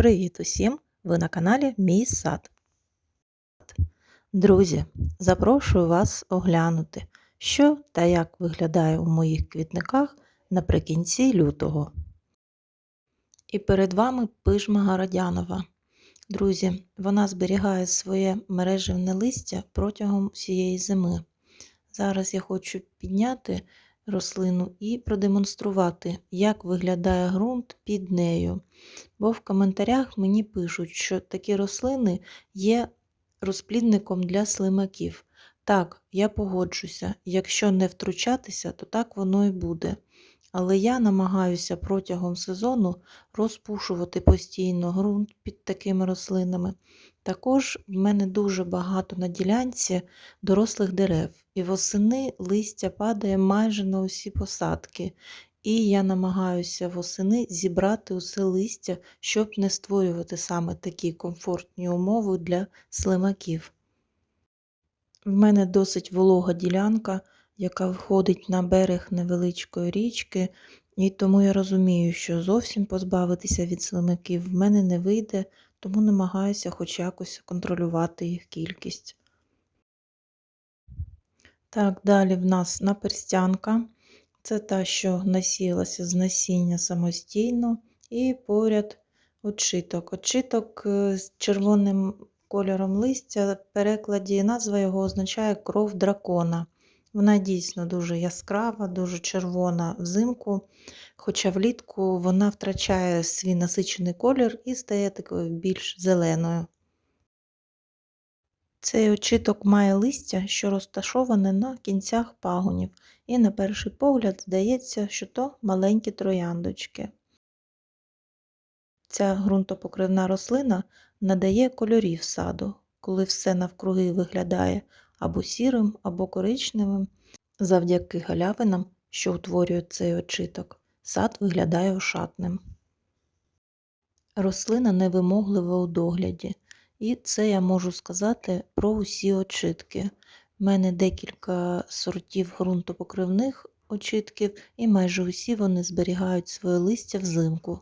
Привіт усім! Ви на каналі Мій сад. Друзі, запрошую вас оглянути, що та як виглядає у моїх квітниках наприкінці лютого. І перед вами пижма Городянова. Друзі, вона зберігає своє мережевне листя протягом всієї зими. Зараз я хочу підняти рослину і продемонструвати, як виглядає ґрунт під нею. Бо в коментарях мені пишуть, що такі рослини є розплідником для слимаків. Так, я погоджуся, якщо не втручатися, то так воно і буде. Але я намагаюся протягом сезону розпушувати постійно ґрунт під такими рослинами. Також в мене дуже багато на ділянці дорослих дерев, і восени листя падає майже на усі посадки. І я намагаюся восени зібрати усе листя, щоб не створювати саме такі комфортні умови для слимаків. В мене досить волога ділянка, яка входить на берег невеличкої річки, і тому я розумію, що зовсім позбавитися від слимаків в мене не вийде, тому намагаюся хоч якось контролювати їх кількість. Так, далі в нас наперстянка. Це та, що насілася з насіння самостійно, і поряд очиток. Очиток е, з червоним кольором листя, в перекладі назва його означає кров дракона. Вона дійсно дуже яскрава, дуже червона взимку, хоча влітку вона втрачає свій насичений колір і стає такою більш зеленою. Цей очиток має листя, що розташоване на кінцях пагонів, і на перший погляд здається, що то маленькі трояндочки. Ця ґрунтопокривна рослина надає кольорів саду, коли все навкруги виглядає або сірим, або коричневим. Завдяки галявинам, що утворюють цей очиток, сад виглядає ошатним. Рослина невимоглива у догляді, і це я можу сказати про усі очитки. У мене декілька сортів ґрунтопокривних очитків, і майже усі вони зберігають своє листя взимку.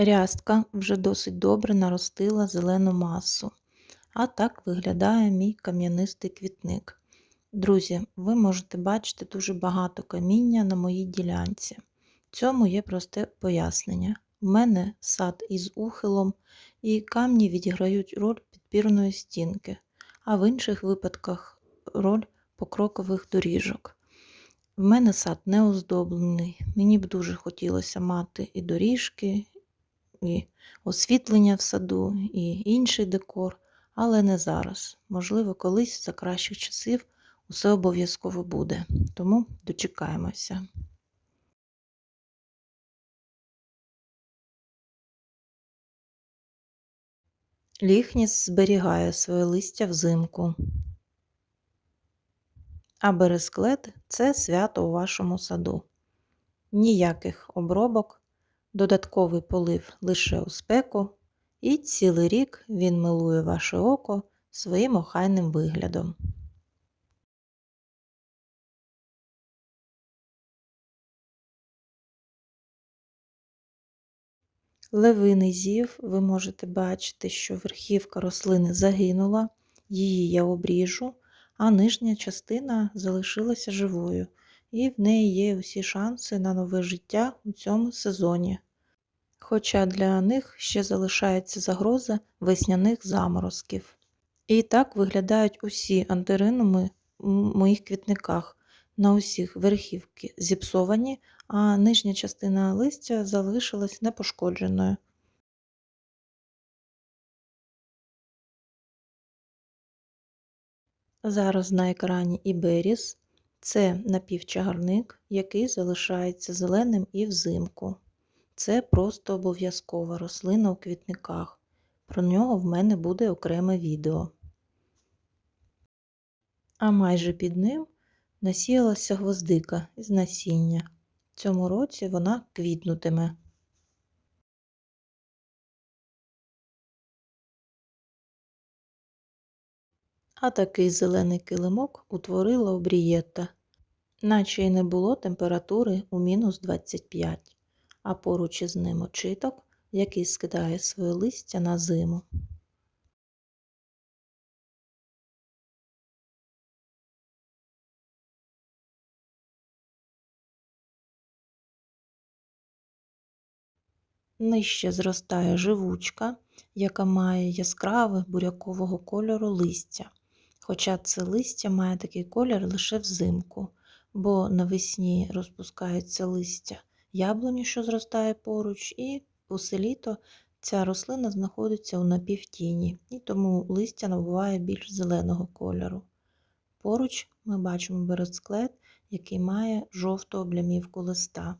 Рястка вже досить добре наростила зелену масу. А так виглядає мій кам'янистий квітник. Друзі, ви можете бачити дуже багато каміння на моїй ділянці. Цьому є просте пояснення. У мене сад із ухилом, і камні відіграють роль підпірної стінки, а в інших випадках роль покрокових доріжок. В мене сад не оздоблений. Мені б дуже хотілося мати і доріжки, і освітлення в саду, і інший декор, але не зараз. Можливо, колись за кращих часів усе обов'язково буде. Тому дочекаємося. Ліхніс зберігає своє листя взимку. А бересклет це свято у вашому саду. Ніяких обробок, додатковий полив лише у спеку, і цілий рік він милує ваше око своїм охайним виглядом. Левиний зів, ви можете бачити, що верхівка рослини загинула, її я обріжу, а нижня частина залишилася живою, і в неї є усі шанси на нове життя у цьому сезоні. Хоча для них ще залишається загроза весняних заморозків. І так виглядають усі антиринуми в моїх квітниках. На усіх верхівки зіпсовані, а нижня частина листя залишилась непошкодженою. Зараз на екрані Іберіс це напівчагарник, який залишається зеленим і взимку. Це просто обов'язкова рослина у квітниках. Про нього в мене буде окреме відео. А майже під ним насіялася гвоздика з насіння цьому році вона квітнутиме. А такий зелений килимок утворила обрієта. наче й не було температури у мінус 25, а поруч із ним очиток, який скидає своє листя на зиму. Нижче зростає живучка, яка має яскраве бурякового кольору листя. Хоча це листя має такий колір лише взимку, бо навесні розпускається листя яблуні, що зростає поруч, і усе літо ця рослина знаходиться у напівтіні, і тому листя набуває більш зеленого кольору. Поруч ми бачимо бересклет, який має жовту облямівку листа.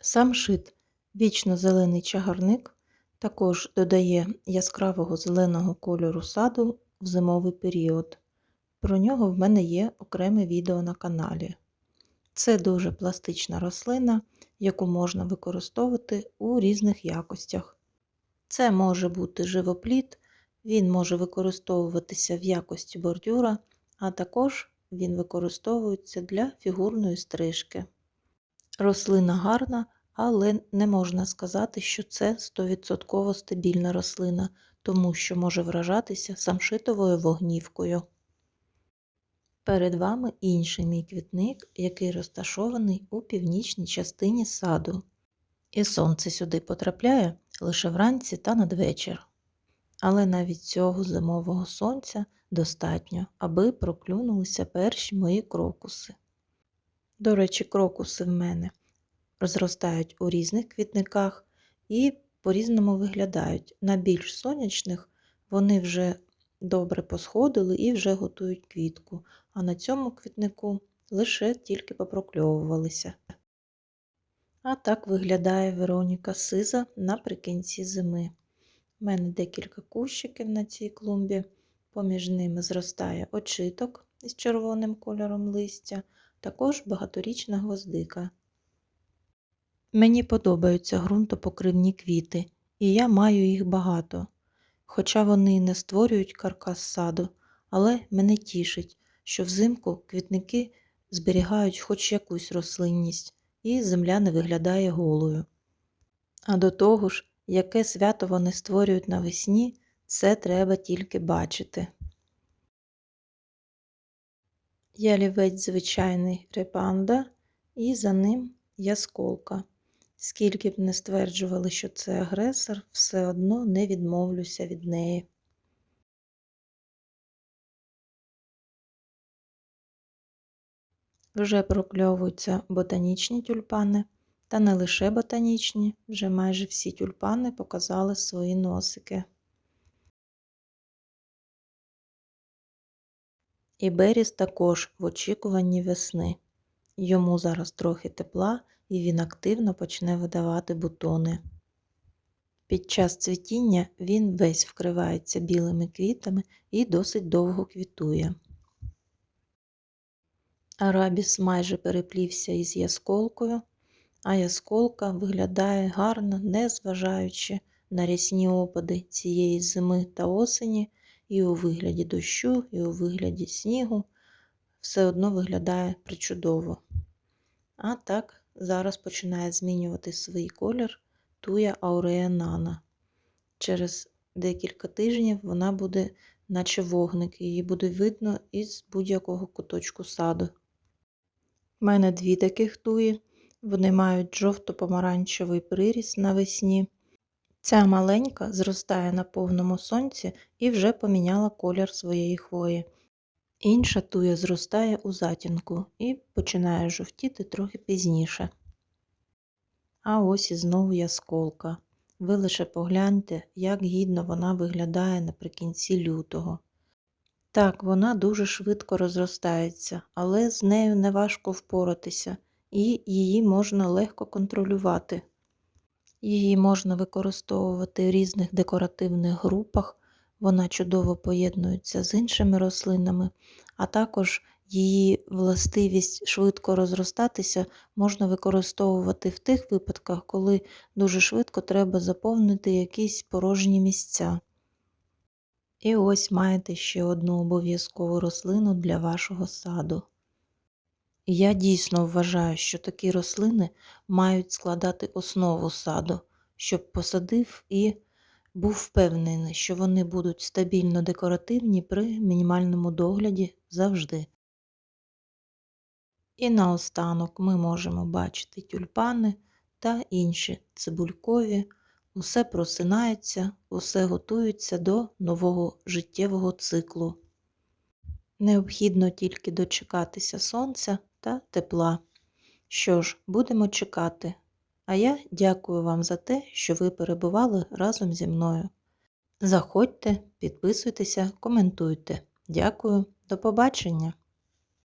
Сам шит вічно зелений чагарник також додає яскравого зеленого кольору саду в зимовий період. Про нього в мене є окреме відео на каналі. Це дуже пластична рослина, яку можна використовувати у різних якостях. Це може бути живопліт, він може використовуватися в якості бордюра, а також він використовується для фігурної стрижки. Рослина гарна, але не можна сказати, що це 100% стабільна рослина, тому що може вражатися самшитовою вогнівкою. Перед вами інший мій квітник, який розташований у північній частині саду. І сонце сюди потрапляє лише вранці та надвечір. Але навіть цього зимового сонця достатньо, аби проклюнулися перші мої крокуси. До речі, крокуси в мене розростають у різних квітниках і по-різному виглядають. На більш сонячних вони вже добре посходили і вже готують квітку, а на цьому квітнику лише тільки попрокльовувалися. А так виглядає Вероніка Сиза наприкінці зими. У мене декілька кущиків на цій клумбі, поміж ними зростає очиток із червоним кольором листя, також багаторічна гвоздика. Мені подобаються ґрунтопокривні квіти, і я маю їх багато. Хоча вони не створюють каркас саду, але мене тішить, що взимку квітники зберігають хоч якусь рослинність, і земля не виглядає голою. А до того ж, яке свято вони створюють навесні, це треба тільки бачити. Ялівець звичайний репанда, і за ним ясколка. Скільки б не стверджували, що це агресор, все одно не відмовлюся від неї. Вже прокльовуються ботанічні тюльпани, та не лише ботанічні, вже майже всі тюльпани показали свої носики. І Беріс також в очікуванні весни. Йому зараз трохи тепла і він активно почне видавати бутони. Під час цвітіння він весь вкривається білими квітами і досить довго квітує. Арабіс майже переплівся із ясколкою, а ясколка виглядає гарно, незважаючи на рясні опади цієї зими та осені, і у вигляді дощу, і у вигляді снігу все одно виглядає причудово. А так, зараз починає змінювати свій колір туя ауреанана. Через декілька тижнів вона буде, наче вогник, її буде видно із будь-якого куточку саду. У мене дві таких туї, вони мають жовто-помаранчевий приріс навесні. Ця маленька зростає на повному сонці і вже поміняла колір своєї хвої. Інша туя зростає у затінку і починає жовтіти трохи пізніше. А ось і знову ясколка. Ви лише погляньте, як гідно вона виглядає наприкінці лютого. Так, вона дуже швидко розростається, але з нею неважко впоратися, і її можна легко контролювати. Її можна використовувати в різних декоративних групах, вона чудово поєднується з іншими рослинами, а також її властивість швидко розростатися можна використовувати в тих випадках, коли дуже швидко треба заповнити якісь порожні місця. І ось маєте ще одну обов'язкову рослину для вашого саду. Я дійсно вважаю, що такі рослини мають складати основу саду, щоб посадив і був впевнений, що вони будуть стабільно декоративні при мінімальному догляді завжди. І наостанок ми можемо бачити тюльпани та інші цибулькові. Усе просинається, усе готується до нового життєвого циклу. Необхідно тільки дочекатися сонця та тепла. Що ж, будемо чекати. А я дякую вам за те, що ви перебували разом зі мною. Заходьте, підписуйтеся, коментуйте. Дякую, до побачення!